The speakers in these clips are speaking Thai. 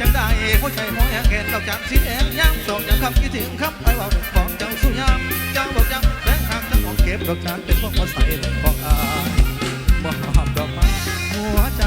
จังได้หัวใจมองแหงเห็นดอกจำสีแดงย้ำสองจำคำคิดถึงคำไอ้ว่าบอกเจ้าสุยามเจ้าบอกจังแบงหักจังของเก็บดอกจานเป็นพวกมาใส่ยบอกอาบอกดอกไม้หัวใจ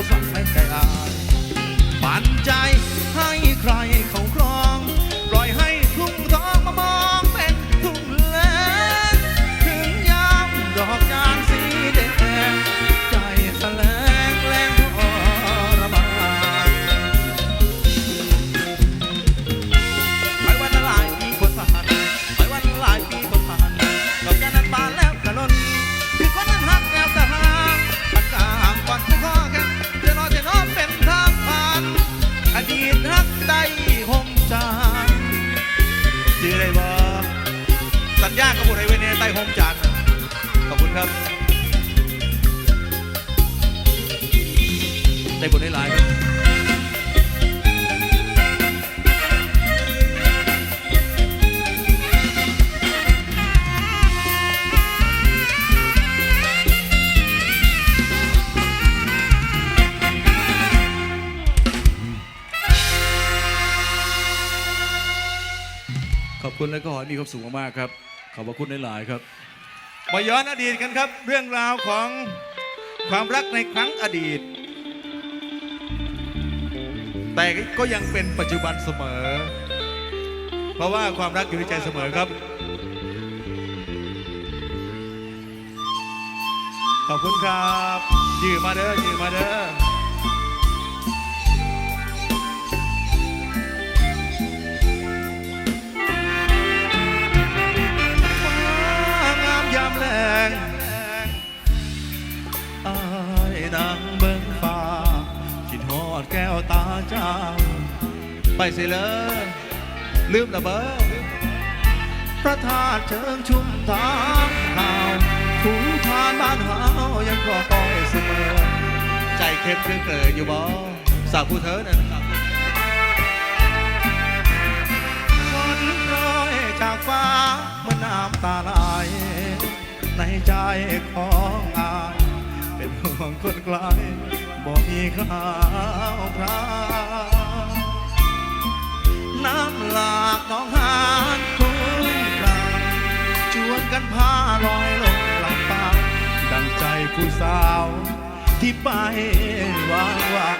Vamos pra. ยากกรบุไฮเวเนใต้โฮมจันขอบคุณครับได้บุญได้หลายครับขอบคุณและก็ขอให้มีความสุขมากๆครับ ขอบพระคุณหลายครับ มาย้อนอดีตกันครับ เรื่องราวของความรักในครั้งอดีต แต่ก็ยังเป็นปัจจุบันเสมอ เพราะว่าความรักอยู่ในใจเสมอครับ ขอบคุณครับ ยืมมาเด้อยืมมาเด้อ แก้วตาจ้า ไปสิเลย ลืมระเบิดปพระธาตุเชิงชุมทางข่าวถูทานบ้านเฮายังรอคอยเสมอ ใจเข้มเรื่อเกิดอยู่บ่สาวผู้เธอนั่นคนร้อยจากฟ้าเมื่อน้ำตาไหลในใจของอาย เป็นห่วงคนไกล บอกมีข่าวคราน้ำหลากน้องหานทุ่งกลางชวนกันพาลอยลงลำปางดังใจผู้สาว ที่ไปวางวาง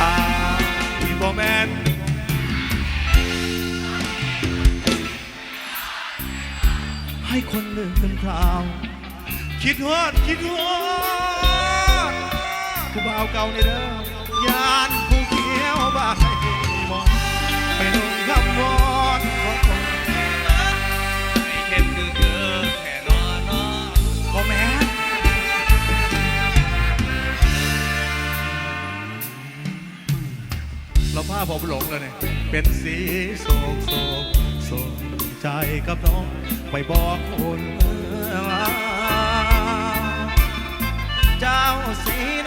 อาพี่บอแมนให้คนลืมคราว คิดฮอดคิดฮอด ผู้บ่าวเก่าในเด้อยานผู้เขียวบ่ายมองไปลงคำวอนขอคนไม่เข้มคือเกินแค่นอนนอนบอแม่เราพาผมหลงแล้วเนี่ยเป็นสีโศกโศกโศกใจกับน้องไปบอกคนว่าเจ้าสี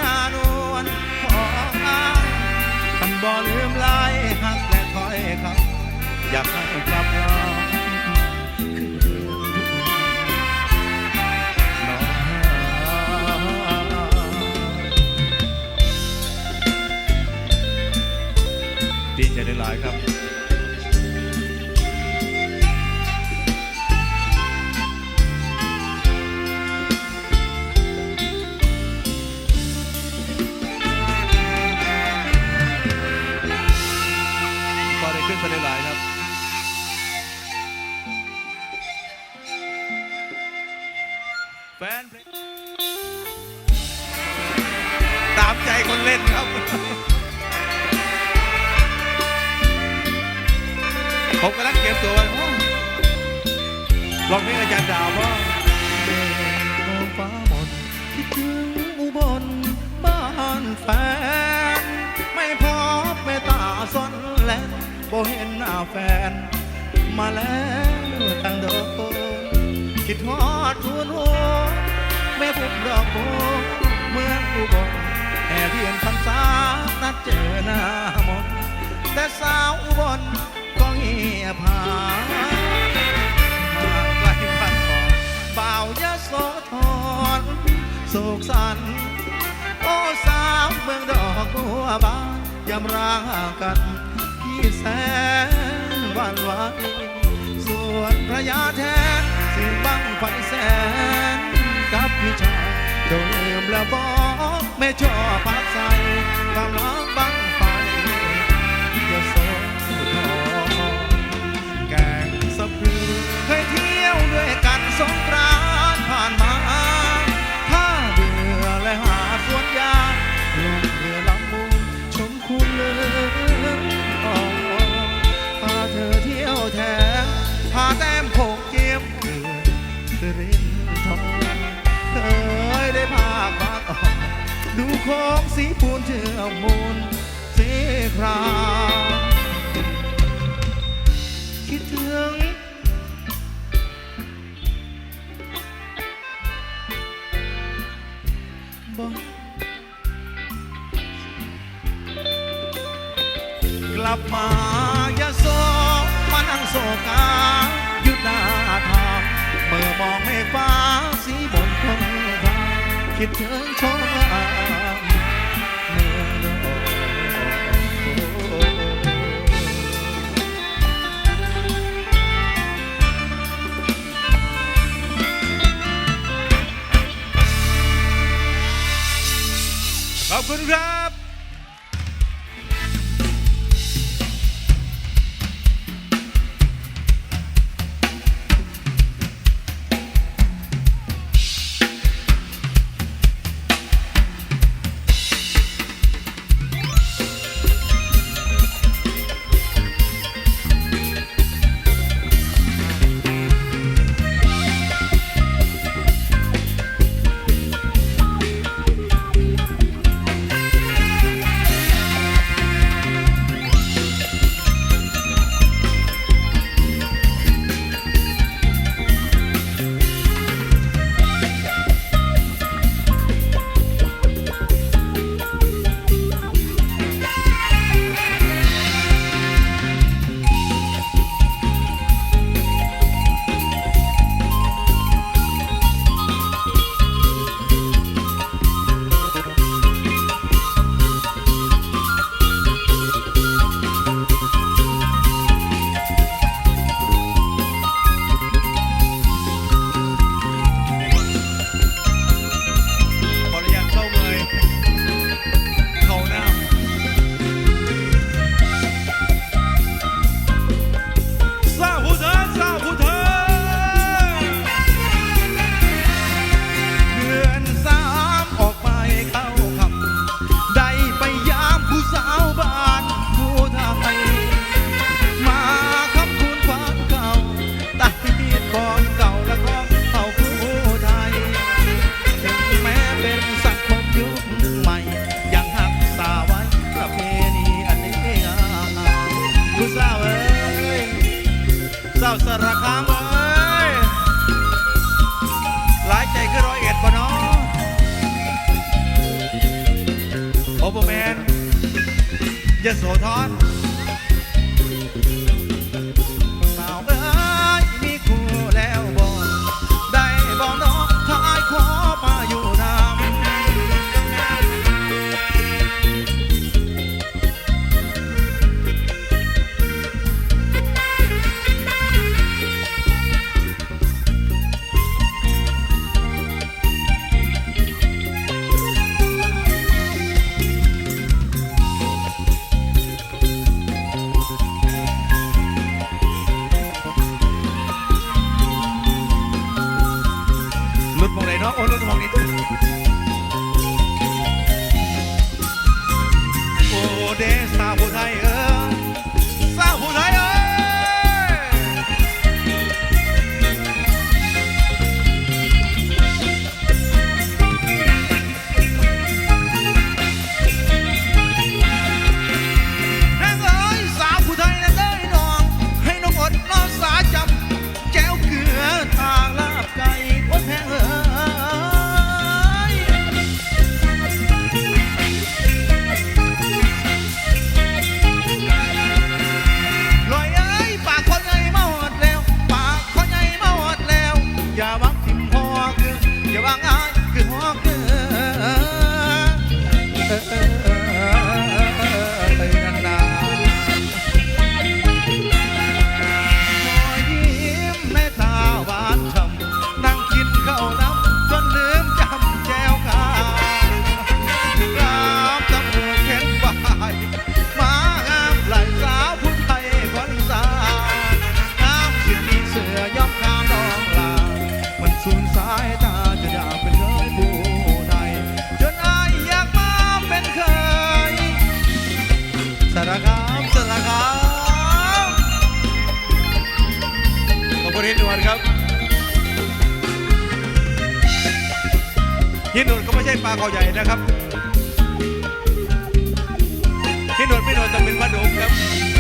ดาวว่าเมฆมองฟ้าหมดคิดถึงอุบลบ้านแฟน ไม่พบแม่ตาสนแลนบ่เห็นหน้าแฟน มาแล้วตั้งโดนคิดฮอดทุนหัวแม่ผมดอกโบเมืองอุบลแห่เทียนพรรษานัดเจอหน้ามนแต่สาวอุบลก็เงียบหาย สัน โอ้สาวเมืองดอกบัวบานยำรางกันที่แสนวันวานส่วนพระยาแทนสิ่งบังไฟแสนกับพี่ชายเจ้าลืมแล้วบอกไม่ชอบพักใส่ความรักบัง ดูของสีปูนเชื่อมมูลสีครา คุณครับ ปลาเขาใหญ่นะครับพี่หนวดพี่หนวดต้เป็นพระดงครับ